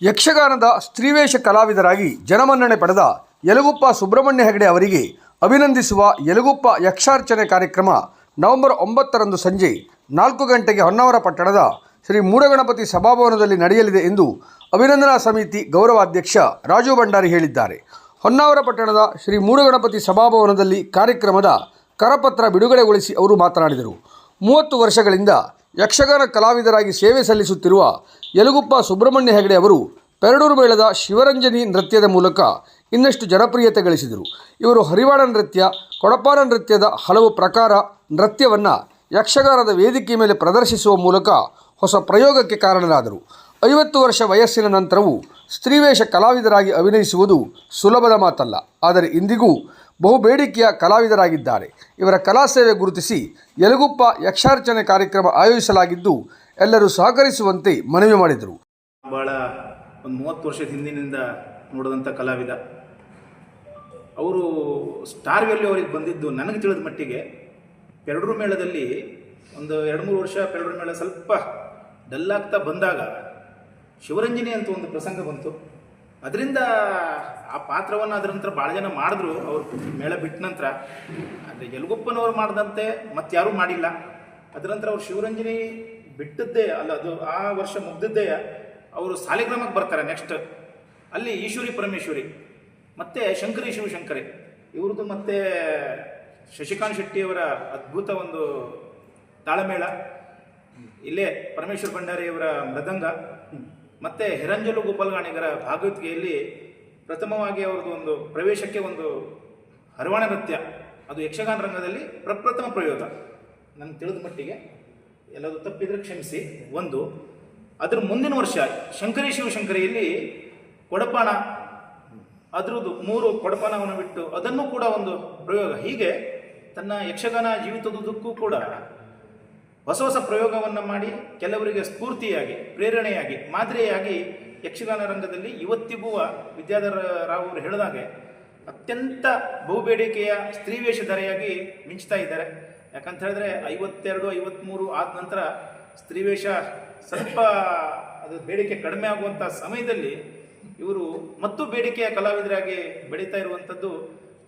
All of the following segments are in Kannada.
ಯಕ್ಷಗಾನದ ಸ್ತ್ರೀವೇಷ ಕಲಾವಿದರಾಗಿ ಜನಮನ್ನಣೆ ಪಡೆದ ಯಲಗುಪ್ಪ ಸುಬ್ರಹ್ಮಣ್ಯ ಹೆಗಡೆ ಅವರಿಗೆ ಅಭಿನಂದಿಸುವ ಯಲಗುಪ್ಪ ಯಕ್ಷಾರ್ಚನೆ ಕಾರ್ಯಕ್ರಮ ನವೆಂಬರ್ ಒಂಬತ್ತರಂದು ಸಂಜೆ ನಾಲ್ಕು ಗಂಟೆಗೆ ಹೊನ್ನಾವರ ಪಟ್ಟಣದ ಶ್ರೀ ಮೂಡಗಣಪತಿ ಸಭಾಭವನದಲ್ಲಿ ನಡೆಯಲಿದೆ ಎಂದು ಅಭಿನಂದನಾ ಸಮಿತಿ ಗೌರವಾಧ್ಯಕ್ಷ ರಾಜು ಭಂಡಾರಿ ಹೇಳಿದ್ದಾರೆ. ಹೊನ್ನಾವರ ಪಟ್ಟಣದ ಶ್ರೀ ಮೂಡಗಣಪತಿ ಸಭಾಭವನದಲ್ಲಿ ಕಾರ್ಯಕ್ರಮದ ಕರಪತ್ರ ಬಿಡುಗಡೆಗೊಳಿಸಿ ಅವರು ಮಾತನಾಡಿದರು. ಮೂವತ್ತು ವರ್ಷಗಳಿಂದ ಯಕ್ಷಗಾನ ಕಲಾವಿದರಾಗಿ ಸೇವೆ ಸಲ್ಲಿಸುತ್ತಿರುವ ಯಲುಗುಪ್ಪ ಸುಬ್ರಹ್ಮಣ್ಯ ಹೆಗಡೆ ಅವರು ಪೆರಡೂರು ಮೇಳದ ಶಿವರಂಜನಿ ನೃತ್ಯದ ಮೂಲಕ ಇನ್ನಷ್ಟು ಜನಪ್ರಿಯತೆ ಗಳಿಸಿದರು. ಇವರು ಹರಿವಾಣ ನೃತ್ಯ, ಕೊಡಪಾನ ನೃತ್ಯದ ಹಲವು ಪ್ರಕಾರ ನೃತ್ಯವನ್ನು ಯಕ್ಷಗಾನದ ವೇದಿಕೆ ಮೇಲೆ ಪ್ರದರ್ಶಿಸುವ ಮೂಲಕ ಹೊಸ ಪ್ರಯೋಗಕ್ಕೆ ಕಾರಣರಾದರು. ಐವತ್ತು ವರ್ಷ ವಯಸ್ಸಿನ ನಂತರವೂ ಸ್ತ್ರೀವೇಷ ಕಲಾವಿದರಾಗಿ ಅಭಿನಯಿಸುವುದು ಸುಲಭದ ಮಾತಲ್ಲ. ಆದರೆ ಇಂದಿಗೂ ಬಹು ಬೇಡಿಕೆಯ ಕಲಾವಿದರಾಗಿದ್ದಾರೆ. ಇವರ ಕಲಾ ಸೇವೆ ಗುರುತಿಸಿ ಯಲಗುಪ್ಪ ಯಕ್ಷಾರ್ಚನೆ ಕಾರ್ಯಕ್ರಮ ಆಯೋಜಿಸಲಾಗಿದ್ದು, ಎಲ್ಲರೂ ಸಹಕರಿಸುವಂತೆ ಮನವಿ ಮಾಡಿದರು. ಭಾಳ ಒಂದು ಮೂವತ್ತು ವರ್ಷದ ಹಿಂದಿನಿಂದ ನೋಡಿದಂಥ ಕಲಾವಿದ. ಅವರು ಸ್ಟಾರ್ ವ್ಯಾಲ್ಯೂ ಅವರಿಗೆ ಬಂದಿದ್ದು ನನಗೆ ತಿಳಿದ ಮಟ್ಟಿಗೆ ಪೆರಡೂರು ಮೇಳದಲ್ಲಿ ಒಂದು ಎರಡು ಮೂರು ವರ್ಷ ಪೆರಡೂರು ಮೇಳ ಸ್ವಲ್ಪ ಡಲ್ಲಾಗ್ತಾ ಬಂದಾಗ ಶಿವರಂಜನಿ ಅಂತ ಒಂದು ಪ್ರಸಂಗ ಬಂತು. ಅದರಿಂದ ಆ ಪಾತ್ರವನ್ನು ಅದರ ನಂತರ ಭಾಳ ಜನ ಮಾಡಿದ್ರು ಅವರು ಮೇಳ ಬಿಟ್ಟ ನಂತರ. ಅಂದರೆ ಯಲಗುಪ್ಪನವ್ರು ಮಾಡಿದಂತೆ ಮತ್ತಾರೂ ಮಾಡಿಲ್ಲ. ಅದರ ನಂತರ ಅವ್ರು ಶಿವರಂಜನಿ ಬಿಟ್ಟದ್ದೇ ಅಲ್ಲ, ಅದು ಆ ವರ್ಷ ಮುಗ್ದದ್ದೇ ಅವರು ಸಾಲಿಗ್ರಾಮಕ್ಕೆ ಬರ್ತಾರೆ ನೆಕ್ಸ್ಟ್ ಅಲ್ಲಿ ಈಶ್ವರಿ ಪರಮೇಶ್ವರಿ, ಮತ್ತೆ ಶಂಕರಿ ಶಿವಶಂಕರಿ. ಇವ್ರದ್ದು ಮತ್ತೆ ಶಶಿಕಾಂತ್ ಶೆಟ್ಟಿಯವರ ಅದ್ಭುತ ಒಂದು ತಾಳಮೇಳ. ಇಲ್ಲೇ ಪರಮೇಶ್ವರ ಭಂಡಾರಿಯವರ ಮೃದಂಗ. ಮತ್ತೆ ಹಿರಂಜಲು ಗೋಪಾಲಗಾಣಿಗರ ಭಾಗವತಿಕೆಯಲ್ಲಿ ಪ್ರಥಮವಾಗಿ ಅವ್ರದ್ದು ಒಂದು ಪ್ರವೇಶಕ್ಕೆ ಒಂದು ಹರವಾಣ ನೃತ್ಯ. ಅದು ಯಕ್ಷಗಾನ ರಂಗದಲ್ಲಿ ಪ್ರಪ್ರಥಮ ಪ್ರಯೋಗ ನನಗೆ ತಿಳಿದ ಮಟ್ಟಿಗೆ ಎಲ್ಲದೂ ತಪ್ಪಿದ್ರೆ ಕ್ಷಮಿಸಿ. ಒಂದು, ಅದ್ರ ಮುಂದಿನ ವರ್ಷ ಶಂಕರಿ ಶಿವಶಂಕರಿಯಲ್ಲಿ ಕೊಡಪಾಣ ಅದ್ರದ್ದು ಮೂರು ಕೊಡಪಾನವನ್ನು ಬಿಟ್ಟು ಅದನ್ನು ಕೂಡ ಒಂದು ಪ್ರಯೋಗ. ಹೀಗೆ ತನ್ನ ಯಕ್ಷಗಾನ ಜೀವಿತದುದ್ದಕ್ಕೂ ಕೂಡ ಹೊಸ ಹೊಸ ಪ್ರಯೋಗವನ್ನು ಮಾಡಿ ಕೆಲವರಿಗೆ ಸ್ಫೂರ್ತಿಯಾಗಿ, ಪ್ರೇರಣೆಯಾಗಿ, ಮಾದರಿಯಾಗಿ ಯಕ್ಷಗಾನ ರಂಗದಲ್ಲಿ ಇವತ್ತಿಗೂ ವಿದ್ಯಾಧರ ರಾವ್ ಅವರು ಹೇಳಿದಾಗೆ ಅತ್ಯಂತ ಬಹುಬೇಡಿಕೆಯ ಸ್ತ್ರೀವೇಷ ಧರೆಯಾಗಿ ಮಿಂಚ್ತಾ ಇದ್ದಾರೆ. ಯಾಕಂತ ಹೇಳಿದ್ರೆ ಐವತ್ತೆರಡು ಐವತ್ತ್ಮೂರು ಆದ ನಂತರ ಸ್ತ್ರೀವೇಷ ಸ್ವಲ್ಪ ಅದು ಬೇಡಿಕೆ ಕಡಿಮೆ ಆಗುವಂಥ ಸಮಯದಲ್ಲಿ ಇವರು ಮತ್ತು ಬೇಡಿಕೆಯ ಕಲಾವಿದರಾಗಿ ಬೆಳೀತಾ ಇರುವಂಥದ್ದು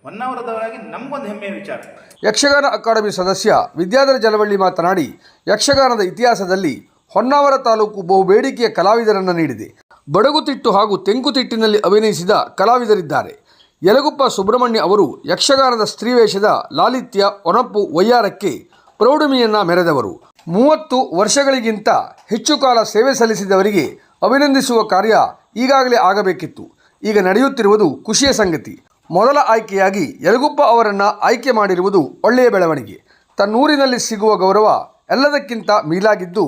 ಹೊನ್ನಾವರದವರಾಗಿ ನಮಗೊಂದು ಹೆಮ್ಮೆಯ ವಿಚಾರ. ಯಕ್ಷಗಾನ ಅಕಾಡೆಮಿ ಸದಸ್ಯ ವಿದ್ಯಾಧರ ಜಲವಳ್ಳಿ ಮಾತನಾಡಿ, ಯಕ್ಷಗಾನದ ಇತಿಹಾಸದಲ್ಲಿ ಹೊನ್ನಾವರ ತಾಲೂಕು ಬಹು ಬೇಡಿಕೆಯ ಕಲಾವಿದರನ್ನು ನೀಡಿದೆ. ಬಡಗುತಿಟ್ಟು ಹಾಗೂ ತೆಂಕುತಿಟ್ಟಿನಲ್ಲಿ ಅಭಿನಯಿಸಿದ ಕಲಾವಿದರಿದ್ದಾರೆ. ಯಲಗುಪ್ಪ ಸುಬ್ರಹ್ಮಣ್ಯ ಅವರು ಯಕ್ಷಗಾನದ ಸ್ತ್ರೀವೇಷದ ಲಾಲಿತ್ಯ ಒನಪ್ಪು ವಯ್ಯಾರಕ್ಕೆ ಪ್ರೌಢಮಿಯನ್ನು ಮೆರೆದವರು. ಮೂವತ್ತು ವರ್ಷಗಳಿಗಿಂತ ಹೆಚ್ಚು ಕಾಲ ಸೇವೆ ಸಲ್ಲಿಸಿದವರಿಗೆ ಅಭಿನಂದಿಸುವ ಕಾರ್ಯ ಈಗಾಗಲೇ ಆಗಬೇಕಿತ್ತು. ಈಗ ನಡೆಯುತ್ತಿರುವುದು ಖುಷಿಯ ಸಂಗತಿ. ಮೊದಲ ಆಯ್ಕೆಯಾಗಿ ಯಲಗುಪ್ಪ ಅವರನ್ನು ಆಯ್ಕೆ ಮಾಡಿರುವುದು ಒಳ್ಳೆಯ ಬೆಳವಣಿಗೆ. ತನ್ನೂರಿನಲ್ಲಿ ಸಿಗುವ ಗೌರವ ಎಲ್ಲದಕ್ಕಿಂತ ಮೀಲಾಗಿದ್ದು,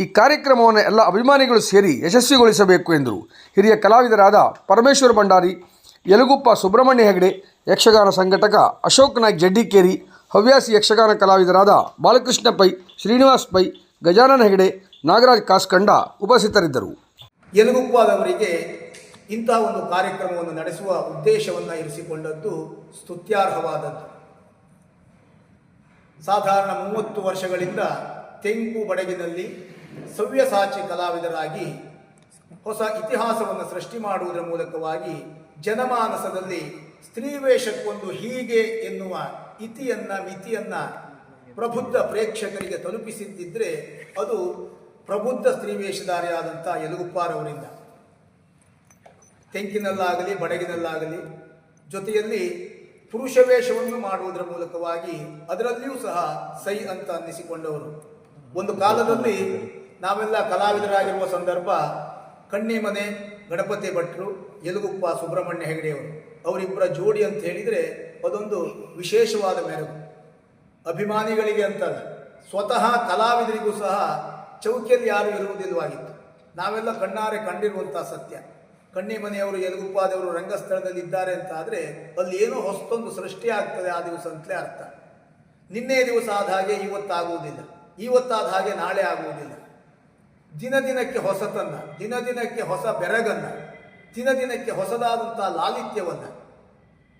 ಈ ಕಾರ್ಯಕ್ರಮವನ್ನು ಎಲ್ಲ ಅಭಿಮಾನಿಗಳು ಸೇರಿ ಯಶಸ್ವಿಗೊಳಿಸಬೇಕು ಎಂದರು. ಹಿರಿಯ ಕಲಾವಿದರಾದ ಪರಮೇಶ್ವರ ಭಂಡಾರಿ ಯಲಗುಪ್ಪ ಸುಬ್ರಹ್ಮಣ್ಯ ಹೆಗಡೆ, ಯಕ್ಷಗಾನ ಸಂಘಟಕ ಅಶೋಕ್ ನಾಯ್ಕ್ ಜಡ್ಡಿಕೇರಿ, ಹವ್ಯಾಸಿ ಯಕ್ಷಗಾನ ಕಲಾವಿದರಾದ ಬಾಲಕೃಷ್ಣ ಪೈ, ಶ್ರೀನಿವಾಸ್ ಪೈ, ಗಜಾನನ ಹೆಗಡೆ, ನಾಗರಾಜ್ ಕಾಸ್ಕಂಡ ಉಪಸ್ಥಿತರಿದ್ದರು. ಯಲಗುಪ್ಪದವರಿಗೆ ಇಂಥ ಒಂದು ಕಾರ್ಯಕ್ರಮವನ್ನು ನಡೆಸುವ ಉದ್ದೇಶವನ್ನು ಇರಿಸಿಕೊಂಡದ್ದು ಸ್ತುತ್ಯಾರ್ಹವಾದದ್ದು. ಸಾಧಾರಣ ಮೂವತ್ತು ವರ್ಷಗಳಿಂದ ತೆಂಕು ಬಡಗಿನಲ್ಲಿ ಸವ್ಯಸಾಚಿ ಕಲಾವಿದರಾಗಿ ಹೊಸ ಇತಿಹಾಸವನ್ನು ಸೃಷ್ಟಿ ಮಾಡುವುದರ ಮೂಲಕವಾಗಿ ಜನಮಾನಸದಲ್ಲಿ ಸ್ತ್ರೀವೇಷಕ್ಕೊಂದು ಹೀಗೆ ಎನ್ನುವ ಇತಿಯನ್ನ ಮಿತಿಯನ್ನ ಪ್ರಬುದ್ಧ ಪ್ರೇಕ್ಷಕರಿಗೆ ತಲುಪಿಸಿದ್ದಿದ್ರೆ ಅದು ಪ್ರಬುದ್ಧ ಸ್ತ್ರೀವೇಷಧಾರಿಯಾದಂಥ ಯಲಗುಪ್ಪಾರವರಿಂದ. ತೆಂಕಿನಲ್ಲಾಗಲಿ ಬಡಗಿನಲ್ಲಾಗಲಿ ಜೊತೆಯಲ್ಲಿ ಪುರುಷ ವೇಷವನ್ನು ಮಾಡುವುದರ ಮೂಲಕವಾಗಿ ಅದರಲ್ಲಿಯೂ ಸಹ ಸೈ ಅಂತ ಅನ್ನಿಸಿಕೊಂಡವರು. ಒಂದು ಕಾಲದಲ್ಲಿ ನಾವೆಲ್ಲ ಕಲಾವಿದರಾಗಿರುವ ಸಂದರ್ಭ ಕಣ್ಣಿಮನೆ ಗಣಪತಿ ಭಟ್ರು ಯಲುಗುಪ್ಪ ಸುಬ್ರಹ್ಮಣ್ಯ ಹೆಗಡೆಯವರು. ಅವರಿಬ್ಬರ ಜೋಡಿ ಅಂತ ಹೇಳಿದರೆ ಅದೊಂದು ವಿಶೇಷವಾದ ಮೆರವು ಅಭಿಮಾನಿಗಳಿಗೆ ಅಂತಲ್ಲ, ಸ್ವತಃ ಕಲಾವಿದರಿಗೂ ಸಹ ಚೌಕಿಯಲ್ಲಿ ಯಾರು ಇರುವುದಿಲ್ಲವಾಗಿತ್ತು. ನಾವೆಲ್ಲ ಕಣ್ಣಾರೆ ಕಂಡಿರುವಂಥ ಸತ್ಯ. ಕಣ್ಣಿ ಮನೆಯವರು ಯಲಗುಪ್ಪಾದವರು ರಂಗಸ್ಥಳದಲ್ಲಿ ಇದ್ದಾರೆ ಅಂತ ಆದರೆ ಅಲ್ಲಿ ಏನೋ ಹೊಸತೊಂದು ಸೃಷ್ಟಿ ಆಗ್ತದೆ ಆ ದಿವಸ ಅಂತಲೇ ಅರ್ಥ. ನಿನ್ನೆ ದಿವಸ ಆದ ಹಾಗೆ ಇವತ್ತಾಗುವುದಿಲ್ಲ. ಇವತ್ತಾದ ಹಾಗೆ ನಾಳೆ ಆಗುವುದಿಲ್ಲ. ದಿನ ದಿನಕ್ಕೆ ಹೊಸತನ್ನ ದಿನ ದಿನಕ್ಕೆ ಹೊಸ ಬೆರಗನ್ನ, ದಿನ ದಿನಕ್ಕೆ ಹೊಸದಾದಂಥ ಲಾಲಿತ್ಯವನ್ನ,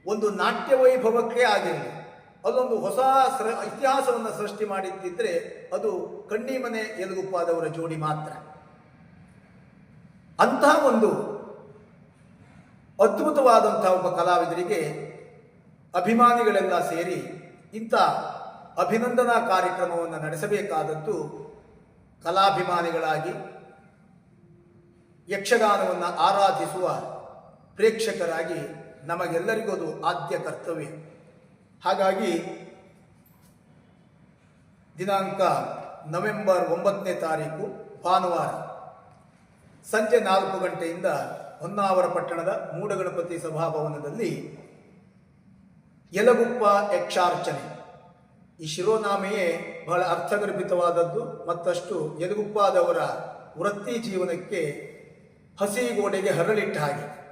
ಒಂದು ನಾಟ್ಯ ವೈಭವಕ್ಕೆ ಆಗಿರಲಿ, ಅಲ್ಲೊಂದು ಹೊಸ ಸೃ ಇತಿಹಾಸವನ್ನು ಸೃಷ್ಟಿ ಮಾಡಿದ್ದಿದ್ರೆ ಅದು ಕಣ್ಣಿಮನೆ ಯಲಗುಪ್ಪಾದವರ ಜೋಡಿ ಮಾತ್ರ. ಅಂತಹ ಒಂದು ಅದ್ಭುತವಾದಂತಹ ಒಬ್ಬ ಕಲಾವಿದರಿಗೆ ಅಭಿಮಾನಿಗಳೆಲ್ಲ ಸೇರಿ ಇಂಥ ಅಭಿನಂದನಾ ಕಾರ್ಯಕ್ರಮವನ್ನು ನಡೆಸಬೇಕಾದದ್ದು ಕಲಾಭಿಮಾನಿಗಳಾಗಿ ಯಕ್ಷಗಾನವನ್ನು ಆರಾಧಿಸುವ ಪ್ರೇಕ್ಷಕರಾಗಿ ನಮಗೆಲ್ಲರಿಗೂ ಅದು ಆದ್ಯ ಕರ್ತವ್ಯ. ಹಾಗಾಗಿ ದಿನಾಂಕ ನವೆಂಬರ್ ಒಂಬತ್ತನೇ ತಾರೀಕು ಭಾನುವಾರ ಸಂಜೆ ನಾಲ್ಕು ಗಂಟೆಯಿಂದ ಹೊನ್ನಾವರ ಪಟ್ಟಣದ ಮೂಡಗಣಪತಿ ಸಭಾಭವನದಲ್ಲಿ ಯಲಗುಪ್ಪ ಯಕ್ಷಾರ್ಚನೆ. ಈ ಶಿರೋನಾಮೆಯೇ ಬಹಳ ಅರ್ಥಗರ್ಭಿತವಾದದ್ದು, ಮತ್ತಷ್ಟು ಯಲಗುಪ್ಪಾದವರ ವೃತ್ತಿ ಜೀವನಕ್ಕೆ ಹಸಿ ಗೋಡೆಗೆ ಹರಳಿಟ್ಟ ಹಾಗೆ.